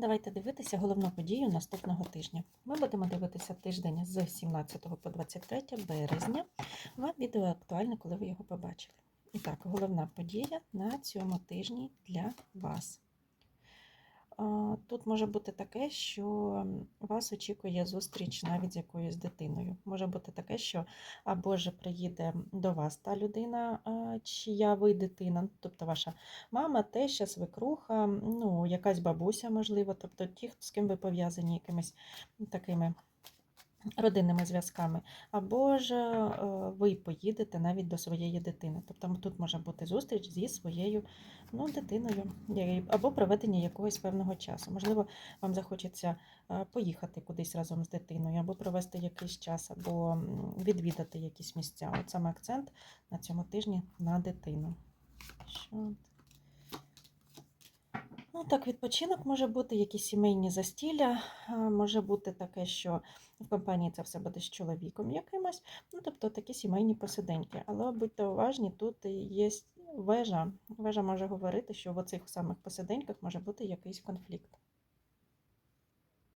Давайте дивитися головну подію наступного тижня. Ми будемо дивитися тиждень з 17 по 23 березня. Вам відео актуальне, коли ви його побачили. І так, головна подія на цьому тижні для вас. Тут може бути таке, що вас очікує зустріч навіть з якоюсь дитиною. Може бути таке, що або ж приїде до вас та людина, чия ви дитина, тобто ваша мама, теща, свекруха, ну, якась бабуся, можливо, тобто ті, з ким ви пов'язані якимись такими родинними зв'язками, або ж е, ви поїдете навіть до своєї дитини. Тобто тут може бути зустріч зі своєю ну, дитиною, або проведення якогось певного часу. Можливо, вам захочеться е, поїхати кудись разом з дитиною, або провести якийсь час, або відвідати якісь місця. От саме акцент на цьому тижні на дитину. Що? Ну, так, відпочинок може бути, якісь сімейні застілля, може бути таке, що в компанії це все буде з чоловіком якимось, ну, тобто такі сімейні посиденьки. Але будьте уважні, тут є вежа. Вежа може говорити, що в оцих самих посиденьках може бути якийсь конфлікт.